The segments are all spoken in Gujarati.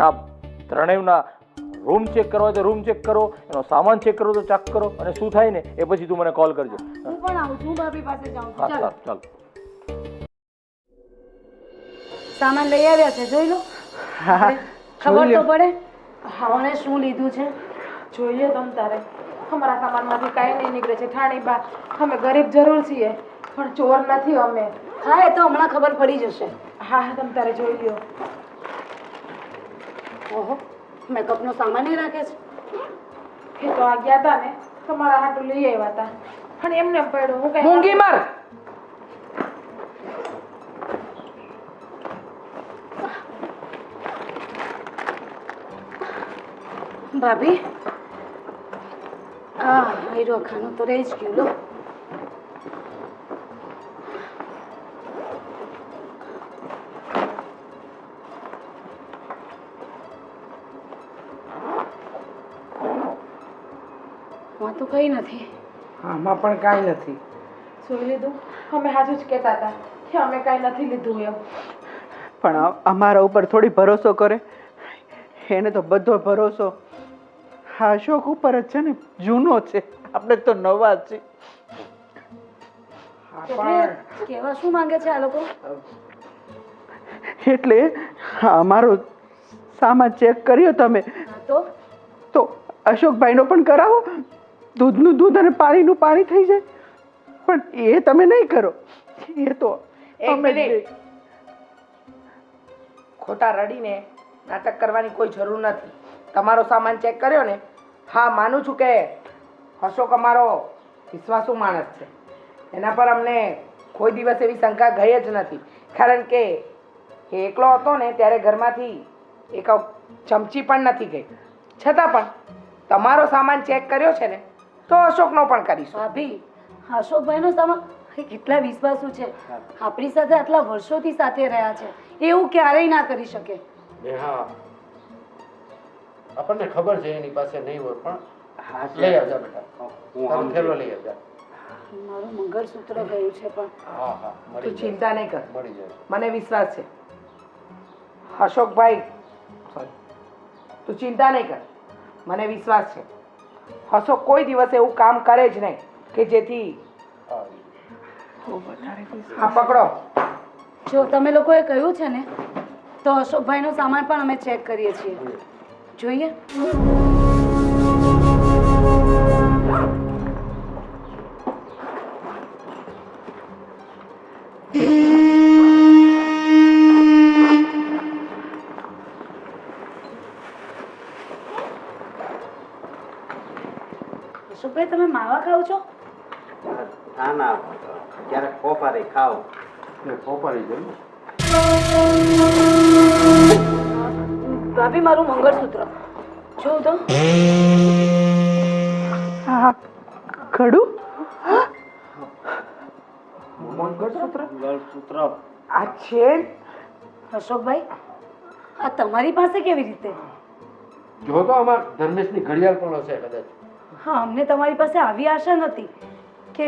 ના ત્રણેયના રૂમ ચેક કરવા તો રૂમ ચેક કરો એનો સામાન ચેક કરો તો ચેક કરો અને શું થાય ને એ પછી તું મને કોલ કરજો. હું પણ આવું છું ભાભી પાસે જાઉં હા ચાલ. ચાલ સામાન લઈ આવ્યા છે જોઈ લો. ખબર તો પડે. હવે શું લીધું છે? જોઈએ તમ તારે. અમારા સામાનમાંથી કાંઈ નહીં નીકળે છે. ઠાણી બા અમે ગરીબ જરૂર છીએ પણ ચોર નથી અમે. હા એ તો હમણાં ખબર પડી જશે. હા હા તમ તારે જોઈ લ્યો. ઓહો મેકઅપનો સામાન નહીં રાખે છે. એ તો આ ગયા હતા ને તમારા હાટું લઈ આવ્યા હતા પણ એમને પડ્યો પડ્યું હું કઈ મૂંગી માર. ભાભી આ આયરો ખાનું તો રહી જ ગયું લો. માં તો કઈ નથી. આમાં પણ કાંઈ નથી. જોઈ લીધું? અમે હાજુ જ કહેતા હતા કે અમે કાંઈ નથી લીધું એમ. પણ અમારા ઉપર થોડી ભરોસો કરે. એને તો બધો ભરોસો. હા અશોક ઉપર જ છે ને જૂનો છે. આપણે તો નવા જ પણ કેવા શું માંગે છે આ લોકો? એટલે અમારો સામાન ચેક કર્યો તમે. તો? તો અશોકભાઈનો પણ કરાવો. દૂધનું દૂધ અને પાણીનું પાણી થઈ જાય. પણ એ તમે નહીં કરો. એ તો. ખોટા રડીને નાટક કરવાની કોઈ જરૂર નથી. તમારો સામાન ચેક કર્યો ને? હા માનું છું કે અશોક અમારો વિશ્વાસુ માણસ છે. એના પર અમને કોઈ દિવસ એવી શંકા ગઈ જ નથી. કારણ કે એ એકલો હતો ને ત્યારે ઘરમાંથી એક ચમચી પણ નથી ગઈ. છતાં પણ તમારો સામાન ચેક કર્યો છે ને તો અશોકનો પણ કરીશું. ભાભી અશોકભાઈનો નો એ કેટલા વિશ્વાસુ છે. આપણી સાથે આટલા વર્ષોથી સાથે રહ્યા છે. એવું ક્યારેય ના કરી શકે. હા. આપણને ખબર છે એની પાસે નહીં હોય પણ લઈ આવજા બેટા. હું થેલો લઈ આવજા. મારું મંગળસૂત્ર ગયું છે પણ. હા હા તું ચિંતા નહીં કર. મળી જાય. મને વિશ્વાસ છે. અશોકભાઈ તું ચિંતા નહીં કર. મને વિશ્વાસ છે. અશોક કોઈ દિવસ એવું કામ કરે જ નહીં કે જેથી હા, પકડો. જો, તમે લોકોએ કહ્યું છે ને, તો અશોકભાઈનો સામાન પણ અમે ચેક કરીએ છીએ. જોઈએ અશોકભાઈ તમે માવા ખાવ છો ના ના કોપારી ખાવ ને? પોપારી ભાભી મારું મંગળસૂત્ર. જોઉં તો. ખડું મંગળસૂત્ર? મંગળસૂત્ર. આ છે અશોકભાઈ આ તમારી પાસે કેવી રીતે? જો તો આમાં ધર્મેશની ઘડિયાળ પણ હશે કદાચ. હા અમને તમારી પાસે આવી આશા નથી કે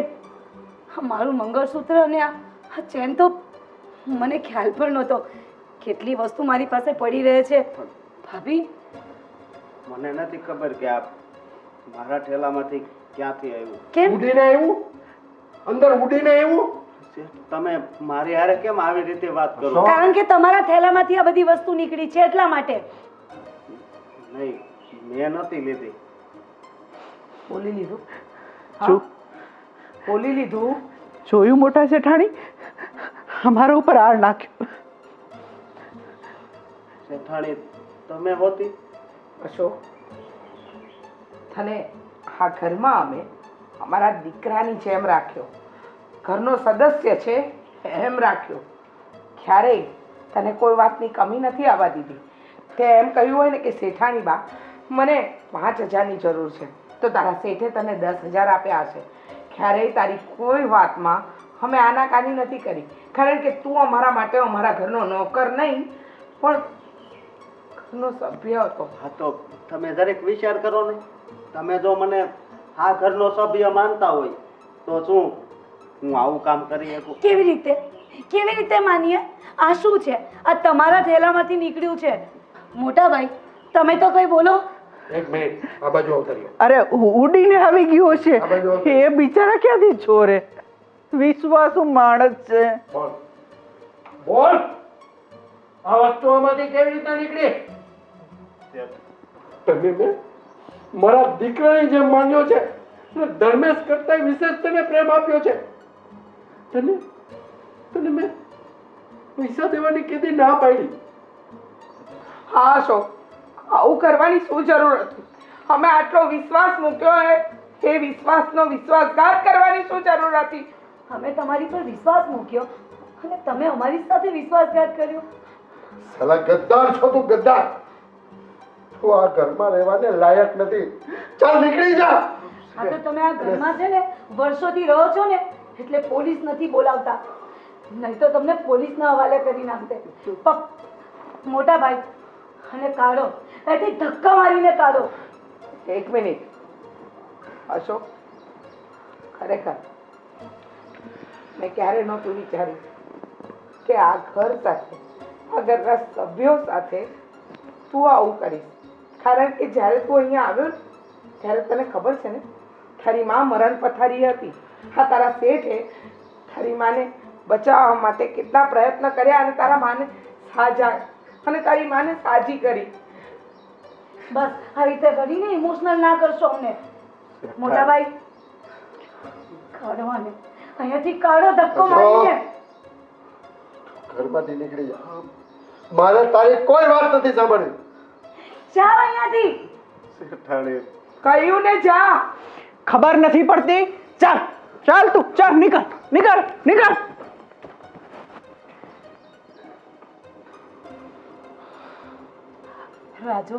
મારું મંગળસૂત્ર અને આ ચેન તો મને ખ્યાલ પણ નહોતો. કેટલી વસ્તુ મારી પાસે પડી રહે છે. ભાભી? મને નથી ખબર કે આ મારા ઠેલામાંથી ક્યાંથી આવ્યું. કેમ? ઉડીને આવ્યું? અંદર ઉડીને આવ્યું? તમે મારી હારે કેમ આવી રીતે વાત કરો? કારણ કે તમારા થેલામાંથી આ બધી વસ્તુ નીકળી છે એટલા માટે. નહીં મેં નથી લીધી. બોલી લીધું. જો બોલી લીધું? જોયું મોટા જેઠાણી? અમારા ઉપર આળ નાખ્યો. શેઠાણી તમે હોતી અશોક તને આ ઘરમાં અમે અમારા દીકરાની જેમ રાખ્યો. ઘરનો સદસ્ય છે એમ રાખ્યો. ક્યારેય તને કોઈ વાતની કમી નથી આવવા દીધી. તે એમ કહ્યું હોય ને કે શેઠાણી બા મને પાંચ હજારની જરૂર છે. તો તારા શેઠે તને દસ હજાર આપ્યા હશે. ક્યારેય તારી કોઈ વાતમાં અમે આનાકાની નથી કરી. કારણ કે તું અમારા માટે અમારા ઘરનો નોકર નહીં પણ ઘરનો સભ્ય હતો. હા તો તમે દરેક વિચાર કરો ને. તમે જો મને આ ઘરનો સભ્ય માનતા હોય તો શું હું આવું કામ કરી શકું? કેવી રીતે? કેવી રીતે માનીએ? આ શું છે? આ તમારા થેલામાંથી નીકળ્યું છે. મોટા ભાઈ તમે તો કંઈ બોલો? એક મિનિટ આ બાજુ અવતરી અરે ઉડીને આવી ગયો છે. એ બિચારા ક્યાંથી છોરે? વિશ્વાસુ માણસ છે. બોલ. બોલ. આ વસ્તુઓમાંથી કેવી રીતે નીકળી? તમે મેં મારા દીકરાની જેમ માન્યો છે ધર્મેશ કરતા વિશેષ તને પ્રેમ આપ્યો છે. તને તને મેં પૈસા દેવાની કીધી ના પાડી. હા અશોક. આવું કરવાની શું જરૂર હતી? અમે આટલો વિશ્વાસ મૂક્યો હે એ વિશ્વાસનો વિશ્વાસઘાત કરવાની શું જરૂર હતી? અમે તમારી પર વિશ્વાસ મૂક્યો અને તમે અમારી સાથે વિશ્વાસઘાત કર્યો. સલા ગદ્દાર છો તું ગદ્દાર. તું આ ઘરમાં રહેવાને લાયક નથી. ચાલ નીકળી જા. હા તો તમે આ ઘરમાં છે ને વર્ષોથી રહો છો ને એટલે પોલીસ નથી બોલાવતા. નહીં તો તમને પોલીસના હવાલે કરી નાખતે પપ મોટા ભાઈ અને કાઢો એથી ધક્કા મારીને કાઢો. એક મિનિટ. અશોક, ખરેખર મેં ક્યારે નહોતું વિચાર્યું કે આ ઘર સાથે, આ ઘરના સભ્યો સાથે તું આવું કરીશ. કારણ કે જ્યારે તું અહીંયા આવ્યો ને, ત્યારે તને ખબર છે ને, તારી માં મરણ પથારી હતી. હા, તારા શેઠે તારી માને બચાવવા માટે કેટલા પ્રયત્ન કર્યા અને તારા માને સાજા અને તારી માને સાજી કરી. બસ આ રીતે કરીને ઇમોશનલ ના કરશો અમને. મોટા ભાઈ કાઢો અહીંયાથી કાઢો ધક્કો મારીને. ઘરમાંથી નીકળી જા મારે તારી કોઈ વાત નથી સાંભળવી. જા અહીંયાથી. શેઠાણી. કહ્યું ને જા. ખબર નથી પડતી. ચાલ ચાલ તું ચાલ નીકળ નીકળ નીકળ. રાજુ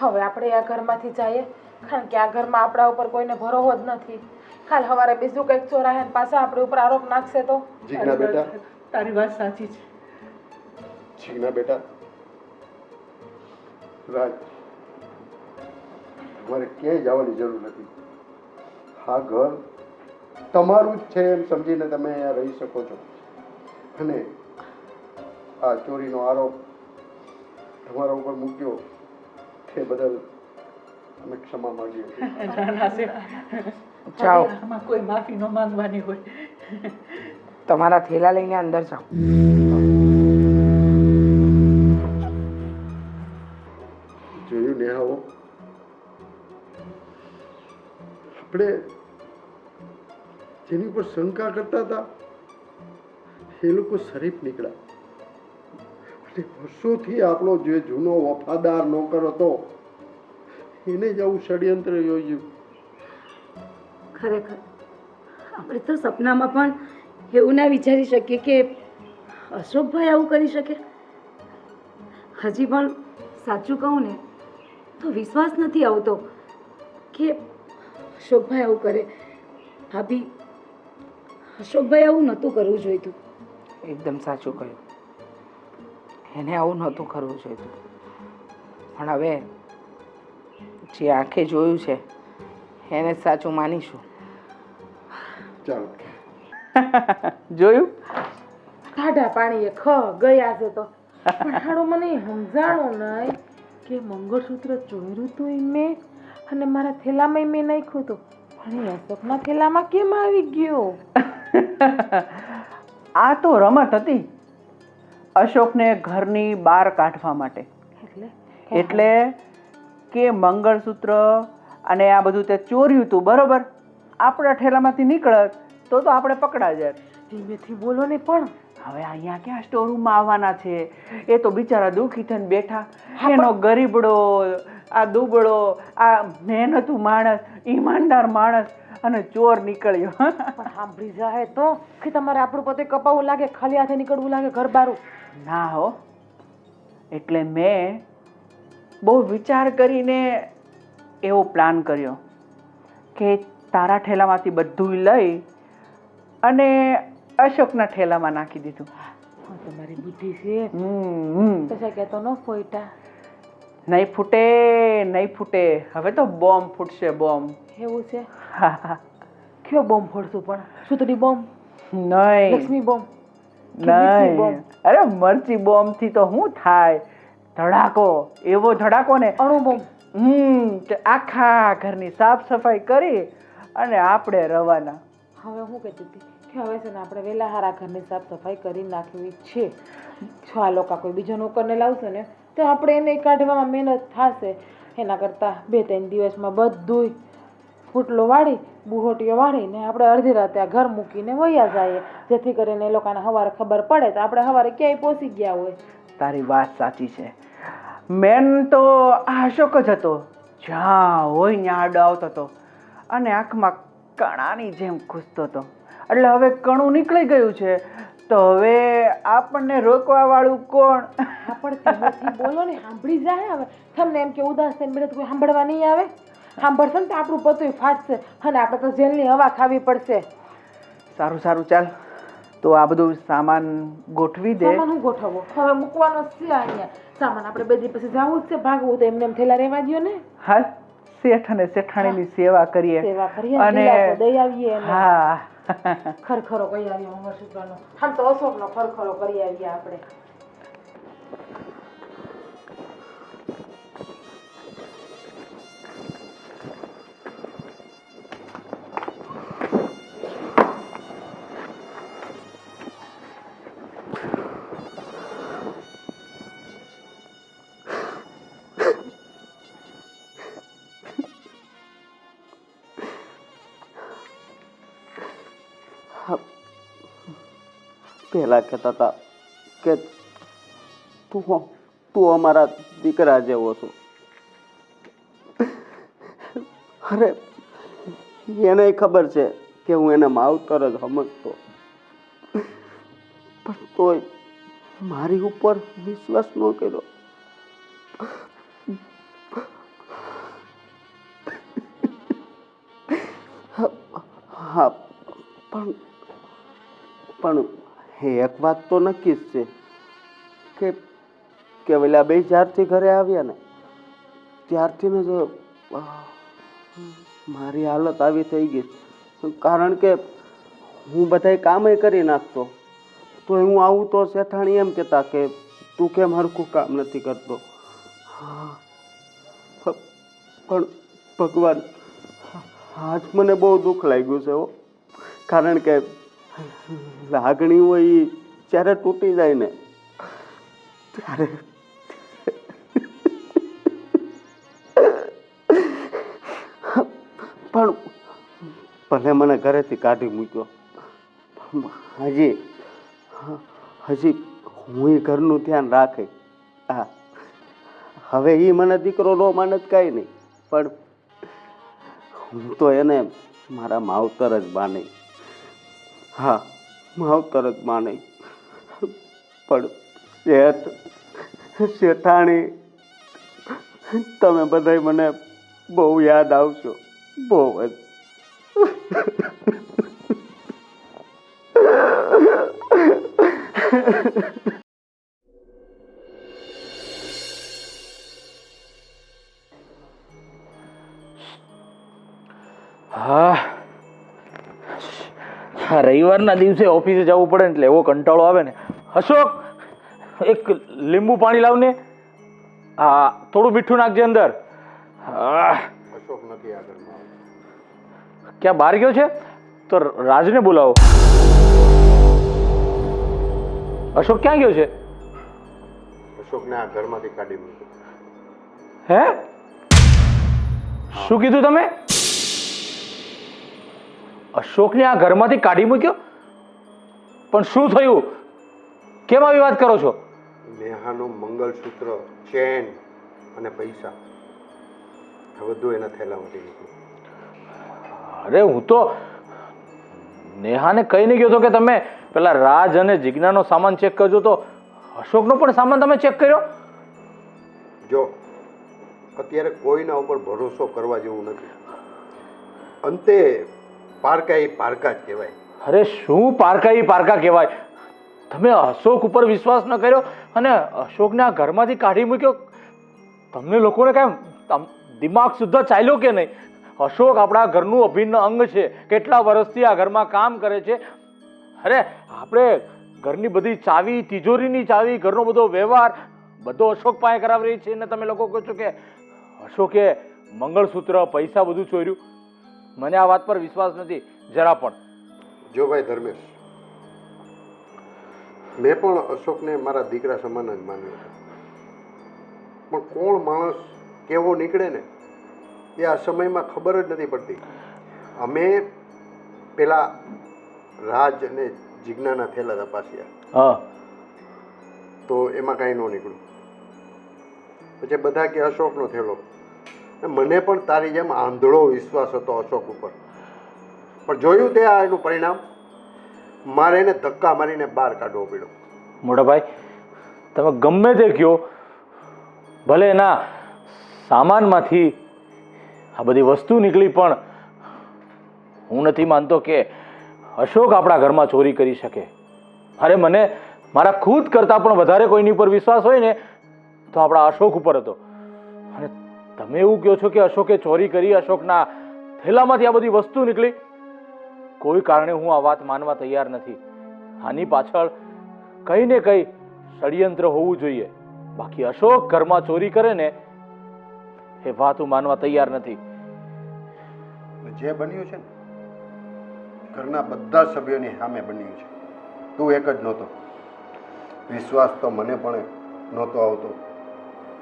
હવે આપણે આ ઘરમાંથી જઈએ. કારણ કે આ ઘરમાં આપણા ઉપર કોઈને ભરોવો જ નથી. કાલ સવારે બીજું કંઈક ચોરાહે ને પાછા આપણી ઉપર આરોપ નાખશે તો? જીજ્ઞા બેટા. તારી વાત સાચી છે. જીજ્ઞા બેટા. રાજ તમારે ક્યાંય જવાની જરૂર નથી. આ ઘર તમારું જ છે એમ સમજીને તમે અહીંયા રહી શકો છો. અને આ ચોરીનો આરોપ તમારા ઉપર મૂક્યો તે બદલ અમે ક્ષમા માંગીએ જાઓ આમાં કોઈ માફી ન માંગવાની હોય. તમારા થેલા લઈને અંદર જાઓ. જોયું નેહાઓ આપણે જેની ઉપર શંકા કરતા હતા એ લોકો શરીફ નીકળ્યા. અને વર્ષોથી આપણો જે જૂનો વફાદાર નોકર હતો એને જ આવું ષડયંત્ર યોજ્યું. ખરેખર. આપણે તો સપનામાં પણ એવું ના વિચારી શકીએ કે અશોકભાઈ આવું કરી શકે. હજી પણ સાચું કહું ને તો વિશ્વાસ નથી આવતો કે અશોકભાઈ આવું કરે. ભાભી અશોકભાઈ આવું નહોતું કરવું જોઈતું. એકદમ સાચું કહ્યું. એને આવું નહોતું કરવું જોઈતું. પણ હવે જે આંખે જોયું છે એને સાચું માનીશું. ચાલો. જોયું? ટાઢા પાણીએ ખ ગયા છે તો. પણ હાડું મને સમજાણું નહીં કે મંગળસૂત્ર ચોર્યું તું ઈ મેં અને મારા થેલામાં મેં નાખ્યું હતું પણ એ અશોકના થેલામાં કેમ આવી ગયો? આ તો રમત હતી. અશોકને ઘરની બહાર કાઢવા માટે. એટલે? કે મંગળસૂત્ર અને આ બધું તે ચોર્યું હતું બરોબર? આપણા ઠેલામાંથી નીકળત તો તો આપણે પકડા જાય. ધીમેથી બોલો ને પણ. હવે અહીંયા ક્યાં સ્ટોરરૂમમાં આવવાના છે? એ તો બિચારા દુઃખી થઈને બેઠા. એનો ગરીબડો આ દુબળો આ મહેનતું માણસ ઈમાનદાર માણસ અને ચોર નીકળ્યો. પણ સાંભળી જાય તો કે તમારે આપણું પોતે કપાવવું લાગે ખાલી હાથે નીકળવું લાગે ઘર બારું ના હો. એટલે મેં બહુ વિચાર કરીને એવો પ્લાન કર્યો કે તારા ઠેલામાંથી બધું લઈ અને અશોકના ઠેલામાં નાખી દીધું. તમારી બુદ્ધિ છે. કહેતો ન ફોઈટા નહીં ફૂટે નહીં ફૂટે. હવે તો બોમ્બ ફૂટશે બોમ્બ. એવું છે? હા હા. કયો બોમ્બ ફોડશું પણ? સુતરી બોમ્બ? નહીં. લક્ષ્મી બોમ્બ? નહીં. બોમ્બ? અરે મરચી બોમ્બથી તો શું થાય? ધડાકો. એવો ધડાકો ને બોમ્બ. હમ કે આખા ઘરની સાફ સફાઈ કરી અને આપણે રવાના. હવે હું કહેતી હતી હવે છે ને આપણે વહેલા હારા ઘરની સાફ સફાઈ કરી નાખવી છે. જો આ લોકો કોઈ બીજો નોકરને લાવશે ને, તો આપણે એને કાઢવામાં મહેનત થશે. એના કરતાં બે ત્રણ દિવસમાં બધુંય ફૂટલો વાળી, બુહોટીઓ વાળીને આપણે અડધી રાતે આ ઘર મૂકીને વયા જઈએ. જેથી કરીને એ લોકોને સવારે ખબર પડે તો આપણે સવારે ક્યાંય પહોંચી ગયા હોય. તારી વાત સાચી છે. મેન તો આ અશોક જ હતો. જ્યાં હોય ત્યાં આડો આવતો હતો. અને આંખમાં કણાની જેમ ખૂસતો હતો. એટલે હવે કણું નીકળી ગયું છે. તો હવે આપણને રોકવા વાળું કોણ પણ બોલો ને સાંભળી જાય હવે. તમને એમ કે ઉદાસ થઈને બેઠા કોઈ સાંભળવા નહીં આવે. સાંભળશે ને તો આપણું પતું ફાટશે. અને આપણે તો જેલની હવા ખાવી પડશે. સારું સારું ચાલ. તો આ બધું સામાન ગોઠવી દે. સામાન હું ગોઠવો હવે મૂકવાનો છે અહીંયા. સામાન આપણે બે દી પછી જવું જ છે ભાગવું તો એમને એમ થેલા રહેવા દો ને. હા શેઠ અને શેઠાણીની સેવા કરીએ. સેવા કરીએ અને દઈ આવીએ હા. ખરખરો કરી આવીએ મંગળસૂત્રનો. આમ તો અશોકનો ખરખરો કરી આવીએ આપણે. પહેલા કહેતા હતા કે તું તું અમારા દીકરા જેવો છો. અરે, એને ખબર છે કે હું એને માવતર જ સમજતો. પણ તોય મારી ઉપર વિશ્વાસ ન કર્યો. હા પણ પણ એક વાત તો નક્કી જ છે કે કે પેલા બે જ્યારથી ઘરે આવ્યા ને ત્યારથી ને જો મારી હાલત આવી થઈ ગઈ. કારણ કે હું બધાય કામે કરી નાખતો. તો હું આવું તો શેઠાણી એમ કહેતા કે તું કેમ હરખું કામ નથી કરતો? હા, પણ ભગવાન આજ મને બહુ દુઃખ લાગ્યું છે હો. કારણ કે લાગણી હોય એ જ્યારે તૂટી જાય ને, ત્યારે પણ ભલે મને ઘરેથી કાઢી મૂક્યો હજી હજી હું એ ઘરનું ધ્યાન રાખે. હા હવે એ મને દીકરો નો માને કાંઈ નહીં, પણ હું તો એને મારા માવતર જ માની. હા માવતર જ માને. પણ શેઠ શેઠાણી, તમે બધાય મને બહુ યાદ આવશો. બહુ જ. હા રવિવારના દિવસે ઓફિસે જવું પડે એટલે એવો કંટાળો આવે ને. અશોક એક લીંબુ પાણી લાવને. હા થોડું મીઠું નાખજે અંદર. અશોક નથી આ ઘરમાં ક્યાં બહાર ગયો છે? તો રાજને બોલાવો. અશોક ક્યાં ગયો છે? અશોકને આ ઘરમાંથી કાઢી મૂક્યો હે? શું કીધું તમે? અશોકને આ ઘરમાંથી કાઢી મૂક્યો? પણ શું થયું? કેમ આવી વાત કરો છો? નેહાનું મંગળસૂત્ર ચેન અને પૈસા. આ બધું એના થેલામાંથી નીકળ્યું. અરે હું તો નેહાને કહીને ગયો હતો કે તમે પેલા રાજ અને જિજ્ઞાનો સામાન ચેક કરજો તો અશોકનો પણ સામાન તમે ચેક કર્યો? જો અત્યારે કોઈના ઉપર ભરોસો કરવા જેવું નથી. અંતે પારકા એ પારકા જ કહેવાય. અરે શું પારકા એ પારકા કહેવાય? તમે અશોક ઉપર વિશ્વાસ ન કર્યો અને અશોકને આ ઘરમાંથી કાઢી મૂક્યો? તમને લોકોને કાંઈ દિમાગ સુદ્ધા ચાલ્યો કે નહીં? અશોક આપણા ઘરનું અભિન્ન અંગ છે. કેટલા વર્ષથી આ ઘરમાં કામ કરે છે? અરે આપણે ઘરની બધી ચાવી, તિજોરીની ચાવી, ઘરનો બધો વ્યવહાર, બધો અશોક પાસે કરાવી રહી છે અને તમે લોકો કહો છો કે અશોકે મંગળસૂત્ર, પૈસા બધું ચોર્યું. મને આ વાત પર વિશ્વાસ નથી જરા પણ. જો ભાઈ ધર્મેશ મેં પણ અશોકને મારા દીકરા સમાન જ માન્યો પણ કોણ માણસ કેવો નીકળે ને એ આ સમયમાં ખબર જ નથી પડતી. અમે પેલા રાજ અને જિજ્ઞાના થેલા તપાસ્યા. હા. તો એમાં કાંઈ ન નીકળ્યું. પછી બધા કે અશોકનો થેલો. મને પણ તારી જેમ આંધળો વિશ્વાસ હતો અશોક ઉપર. પણ જોયું તે આ એનું પરિણામ? મારે એને ધક્કા મારીને બહાર કાઢવો પડ્યો. મોટાભાઈ, તમે ગમે તે કહો, ભલે એના સામાનમાંથી આ બધી વસ્તુ નીકળી, પણ હું નથી માનતો કે અશોક આપણા ઘરમાં ચોરી કરી શકે. અરે મને મારા ખુદ કરતાં પણ વધારે કોઈની ઉપર વિશ્વાસ હોય ને, તો આપણા અશોક ઉપર હતો. અને તમે એવું કહો છો કે અશોકે ચોરી કરી, અશોકના થેલામાંથી આ બધી વસ્તુ નીકળી? કોઈ કારણે હું આ વાત માનવા તૈયાર નથી. આની પાછળ કંઈ ને કંઈ ષડયંત્ર હોવું જોઈએ. બાકી અશોક ઘરમાં ચોરી કરે ને, એ વાત હું માનવા તૈયાર નથી. જે બન્યું છે ને, ઘરના બધા સભ્યોની સામે બન્યું છે. તું એક જ નહોતો. વિશ્વાસ તો મને પણ નહોતો આવતો.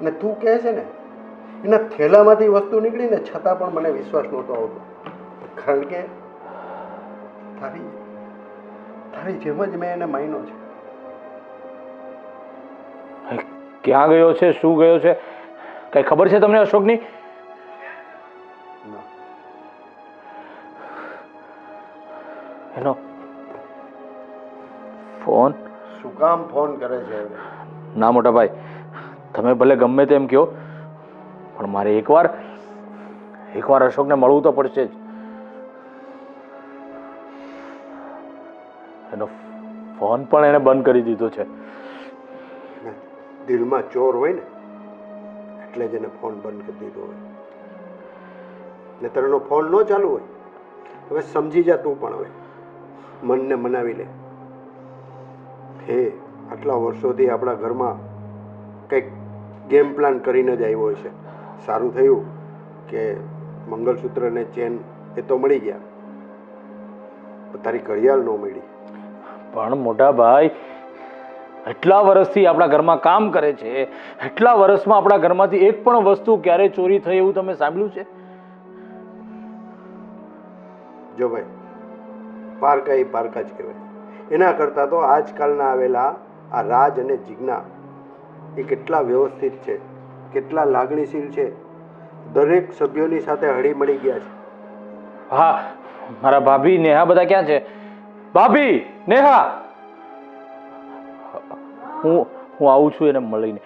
અને તું કહે છે ને એના થેલામાંથી વસ્તુ નીકળીને છતાં પણ મને વિશ્વાસ નહોતો આવતો. કારણ કે તારી તારી જેમ જ મેં એને માન્યો છે. ક્યાં ગયો છે શું ગયો છે? કઈ ખબર છે તમને અશોકની? ના. એનો ફોન? શું કામ ફોન કરે છે? ના મોટા ભાઈ તમે ભલે ગમે તેમ કહો પણ મારે એકવાર એકવાર અશોકને મળવું તો પડશે જ. એનો ફોન પણ એણે બંધ કરી દીધો છે. દિલમાં ચોર હોય ને, એટલે જ એને ફોન બંધ કરી દીધો હોય. ને તરનો ફોન ન ચાલુ હોય, હવે સમજી જા તું પણ હવે. મનને મનાવી લે. હે, આટલા વર્ષોથી આપણા ઘરમાં કંઈક ગેમ પ્લાન કરીને જ આવ્યો છે સારું થયું કે મંગળસૂત્ર ને ચેન એ તો મળી ગયા. તારી ઘડિયાળ ન મળી. પણ મોટા ભાઈ એટલા વર્ષથી આપણા ઘરમાં કામ કરે છે એટલા વર્ષમાં આપણા ઘરમાંથી એક પણ વસ્તુ ક્યારે ચોરી થઈ એવું તમે સાંભળ્યું છે? જો ભાઈ પારકા એ પારકા જ કહેવાય. એના કરતાં તો આજકાલના આવેલા આ રાજ અને જીજ્ઞા એ કેટલા વ્યવસ્થિત છે. કેટલા લાગણીશીલ છે. દરેક સભ્યોની સાથે હળી મળી ગયા છે. હા, મારા ભાભી, નેહા બધા ક્યાં છે? ભાભી, નેહા! હું હું આવું છું એને મળીને.